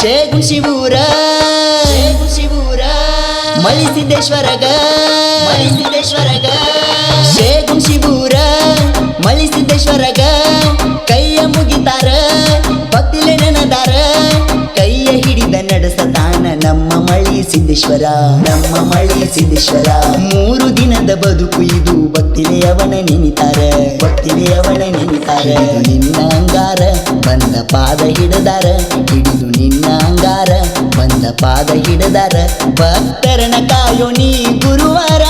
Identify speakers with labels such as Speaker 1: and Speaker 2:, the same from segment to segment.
Speaker 1: ಶೇಗು ಶಿವೂರ. ಶೇಗು ಶಿವೂರ. ಮಲಿಸಿದ್ದೇಶ್ವರಗ. ಮಲಿಸಿದ್ದೇಶ್ವರಗ. ಶೇಗು ಶಿವೂರ. ಮಳಿಸಿದ್ದೇಶ್ವರಗ ಸಿದ್ದೇಶ್ವರ. ನಮ್ಮ ಮಳಿ ಸಿದ್ದೇಶ್ವರ. ಮೂರು ದಿನದ ಬದುಕು ಇದು. ಭಕ್ತಿಲೆ ಅವನ ನೆನಿತಾರೆ. ಭಕ್ತಿಲೆ ಅವನ ನೆನಿತಾರೆ. ನಿನ್ನ ಅಂಗಾರ, ಬಂದ ಪಾದ ಹಿಡದಾರ. ಹಿಡಿದು ನಿನ್ನ ಅಂಗಾರ, ಬಂದ ಪಾದ ಹಿಡದಾರ. ಭಕ್ತರನ ಕಾಯೋ ನೀ ಗುರುವಾರ.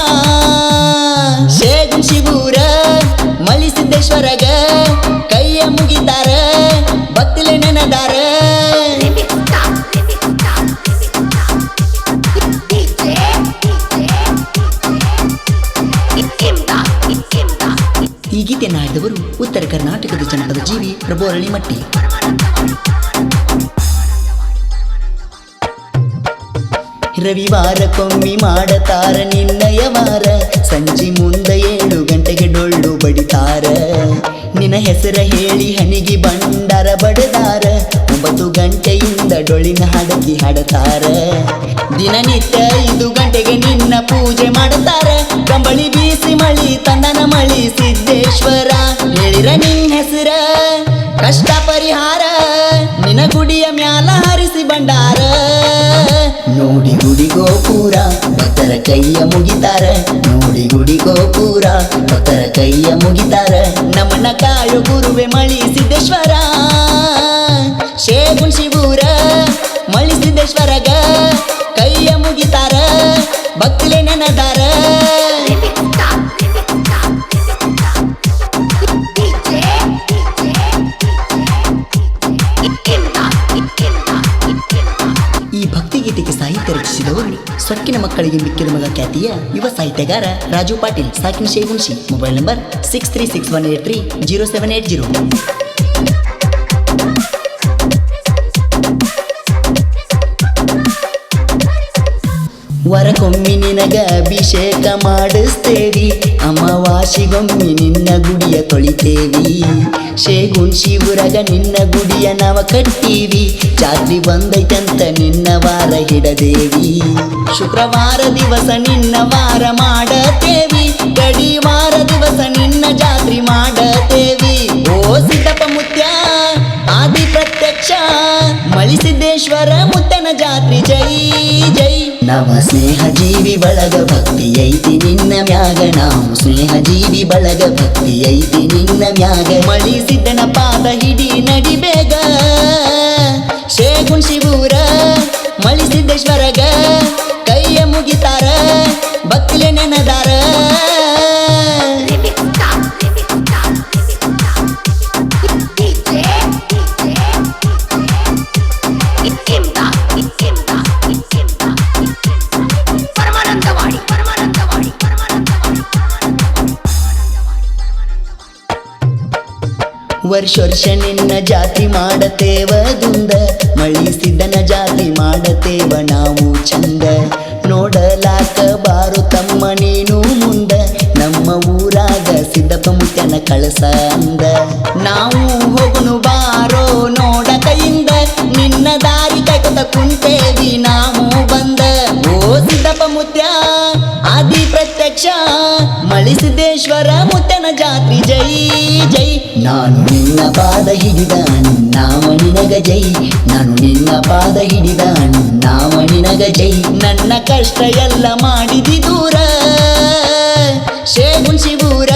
Speaker 1: ಈ ಗೀತೆ ನಾಡಿದವರು ಉತ್ತರ ಕರ್ನಾಟಕದ ಜನಪದ ಜೀವಿ ಪ್ರಭು ಅರಳಿಮಟ್ಟಿ ರವಿವಾರಕ್ಕೊಮ್ಮಿ ಮಾಡತಾರ ನಿನ್ನಯವಾರ ಸಂಜೆ ಮುಂದೆ ಏಳು ಗಂಟೆಗೆ ಡೊಳ್ಳು ಬಡಿತಾರ. ನಿನ್ನ ಹೆಸರ ಹೇಳಿ ಹನಿಗೆ ಬಂಡಾರ ಬಡದಾರ. ಒಂಬತ್ತು ಗಂಟೆಯಿಂದ ಡೊಳ್ಳಿನ ಹಡಗಿ ಹಾಡತಾರ. ದಿನನಿತ್ಯ ಗೋಪುರ, ಭಕ್ತರ ಕೈಯ ಮುಗಿತಾರ. ನೋಡಿ ಗುಡಿ ಗೋಪುರ, ಭಕ್ತರ ಕೈಯ ಮುಗಿತಾರ. ನಮ್ಮನ ಕಾಯು ಗುರುವೆ ಮಳಿ ಸಿದ್ದೇಶ್ವರ ಶೇಗುಣ ಶಿವೂರ ಮಳಿ ಸಿದ್ದೇಶ್ವರಗ ಕೈಯ ಮುಗಿತಾರ. ಭಕ್ತಿಲೆ ಭಕ್ತಿಗೀತೆಗೆ ಸಾಹಿತ್ಯ ರಚಿಸಿದವರು ಸೊಕ್ಕಿನ ಮಕ್ಕಳಿಗೆ ಮಿಕ್ಕಿದ ಮಗ ಖ್ಯಾತಿಯ ಯುವ ಸಾಹಿತ್ಯಗಾರ Raju Patil, ಸಾಕಿನ Shegunshi mobile number six three six one eight three zero seven eight zero ವರಕೊಮ್ಮಿ ನಿನಗ ಅಭಿಷೇಕ ಮಾಡಿಸ್ತೇವಿ. ಅಮಾವಾಸಿಗೊಮ್ಮಿ ನಿನ್ನ ಗುಡಿಯ ತೊಳಿತೇವಿ. ಶೇಗುನ್ ಶಿವರಗ ನಿನ್ನ ಗುಡಿಯ ನಾವ ಕಟ್ಟೀವಿ. ಜಾತ್ರಿ ಬಂದೈತಂತ ನಿನ್ನ ವಾರ ಹಿಡದೇವಿ. ಶುಕ್ರವಾರ ದಿವಸ ನಿನ್ನ ವಾರ ಮಾಡತೇವಿ. ಗಡಿವಾರ ದಿವಸ ನಿನ್ನ ಜಾತ್ರಿ ಮಾಡತೇವಿ. ಓ ಸಿದ್ದಪ್ಪ ಮುತ್ಯ ಆದಿ ಪ್ರತ್ಯಕ್ಷ ಮಳಿಸಿದ್ದೇಶ್ವರ ಮುತ್ತನ ಜಾತ್ರಿ ಜೈ ಜೈ. ನವ ಸ್ನೇಹ ಜೀವಿ ಬಳಗ ಭಕ್ತಿ ಐತಿ ನಿನ್ನ ಮ್ಯಾಗ. ನಾವು ಸ್ನೇಹ ಜೀವಿ ಬಳಗ ಭಕ್ತಿ ಐತಿ ನಿನ್ನ ಮ್ಯಾಗ. ಮಳಿಸಿದ್ದನ ಪಾದ ಹಿಡಿ ನಡಿಬೇಗ ಶೇಗುನ್ ವರ್ಷ ನಿನ್ನ ಜಾತಿ ಮಾಡತೇವ ದುಂದ. ಮಳಿಸಿದನ ಜಾತಿ ಮಾಡತೇವ ನಾವು ಚಂದ. ನೋಡಲಾಕ ಬಾರು ತಮ್ಮ ನೀನು ಮುಂದ. ನಮ್ಮ ಊರಾಗ ಸಿದ್ದಪ್ಪ ಮುತ್ಯನ ಕಳಸ ಅಂದ. ಮಳಿಸಿದ್ದೇಶ್ವರ ಮುತ್ತನ ಜಾತ್ರಿ. ಜೈ ಜೈ. ನಾನು ನಿನ್ನ ಪಾದ ಹಿಡಿದ ನಾಮ ನಿನಗ ಜೈ. ನಾನು ನಿನ್ನ ಪಾದ ಹಿಡಿದ ನಾಮ ನಿನಗ ಜೈ. ನನ್ನ ಕಷ್ಟ ಎಲ್ಲ ಮಾಡಿದಿ ದೂರ. ಶೇಗುನ್ ಶಿವೂರ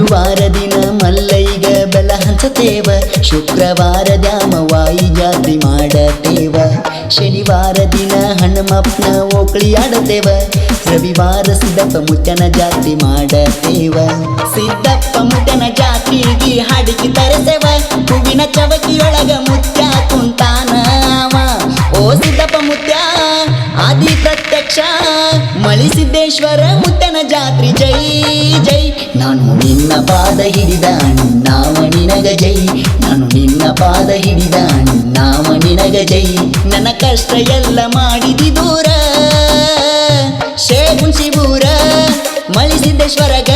Speaker 1: ಗುರುವಾರ ದಿನ ಮಲ್ಲೈಗ ಬೆಲ ಹಂಚತೇವ. ಶುಕ್ರವಾರ ದ್ಯಾಮವಾಯಿ ಜಾತ್ರೆ ಮಾಡತೇವ. ಶನಿವಾರ ದಿನ ಹಣ್ಣಮಪ್ಪನ ಓಕಳಿ ಆಡತೇವ. ರವಿವಾರ ಸಿದ್ದಪ್ಪ ಮುಟ್ಟನ ಜಾತ್ರಿ ಮಾಡತೇವ. ಸಿದ್ದಪ್ಪ ಮುಟ್ಟನ ಜಾತ್ರೆಗೆ ಹಾಡಿಗೆ ತರಸೇವ. ಹೂವಿನ ಚವಕಿಯೊಳಗ ಮುತ್ಯ ಕುಂತಾನ ಓ ಸಿದ್ದಪ್ಪ ಮುತ್ಯ ಆದಿ ಪ್ರತ್ಯಕ್ಷ ಮಳಿಸಿದ್ದೇಶ್ವರ ಮುತ್ತನ ಜಾತ್ರೆ, ಜೈ ಜೈ. ನಾನು ನಿನ್ನ ಪಾದ ಹಿಡಿದ ನಾಮ ನಿನಗ ಜೈ. ನಾನು ನಿನ್ನ ಪಾದ ಹಿಡಿದ ನಾಮ ನಿನಗ ಜೈ. ನನ್ನ ಕಷ್ಟ ಎಲ್ಲ ಮಾಡಿದಿ ದೂರ. ಶೇಗುಣಿ ಬೂರ ಮಳಿಸಿದ್ದೇಶ್ವರಗ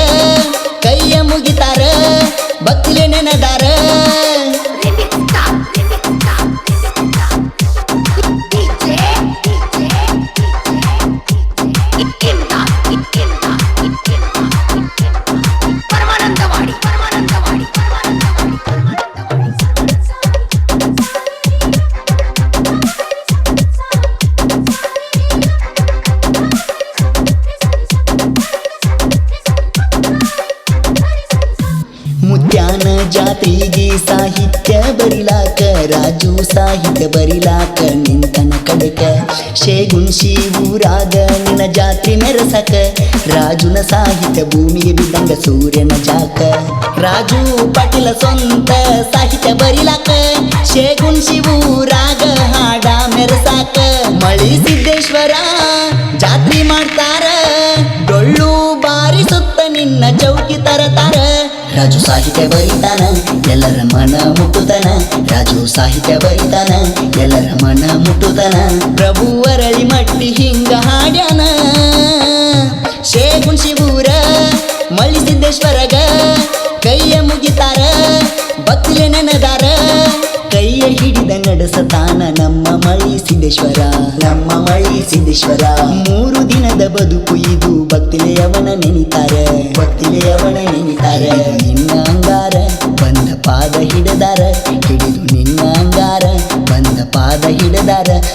Speaker 1: ಜಾತ್ರೆಗೆ ಸಾಹಿತ್ಯ ಬರಿಲಾಕ, ರಾಜು ಸಾಹಿತ್ಯ ಬರಿಲಾಕ, ನಿಂತನ ಕಡಕ. ಶೇಗುನ್ಶಿ ಊರಾಗ ನಿನ್ನ ಜಾತ್ರೆ ಮೆರಸಕ ರಾಜುನ ಸಾಹಿತ್ಯ ಭೂಮಿಗೆ ಬಿದ್ದಂಗ ಸೂರ್ಯನ ಜಾಕ. ರಾಜು ಪಾಟೀಲ ಸ್ವಂತ ಸಾಹಿತ್ಯ ಬರಿಲಾಕ ರಾಜು ಸಾಹಿತ್ಯ ಬರಿತಾನ ಎಲ್ಲರ ಮನ ಮುಟ್ಟುತನ. ರಾಜು ಸಾಹಿತ್ಯ ಬರಿತಾನ ಎಲ್ಲರ ಮನ ಮುಟ್ಟುತನ. ಪ್ರಭು ಅರಳಿ ಮಟ್ಟಿ ಹಿಂಗ ಹಾಡ್ಯಾನ. ಶೇಗುನ್ ಶಿವೂರ ಮಳಿಸಿದ್ದೇಶ್ವರಗ ಕೈಯ ಮುಗಿತಾರ ಭಕ್ತಿಲೆ ನೆನದಾರ. ಕೈಯ ಹಿಡಿದ ನಡೆಸತಾನ ನಮ್ಮ ಮಳಿ ಸಿದ್ದೇಶ್ವರ, ನಮ್ಮ ಮಳಿ ಸಿದ್ದೇಶ್ವರ. ಅಂಗಾರ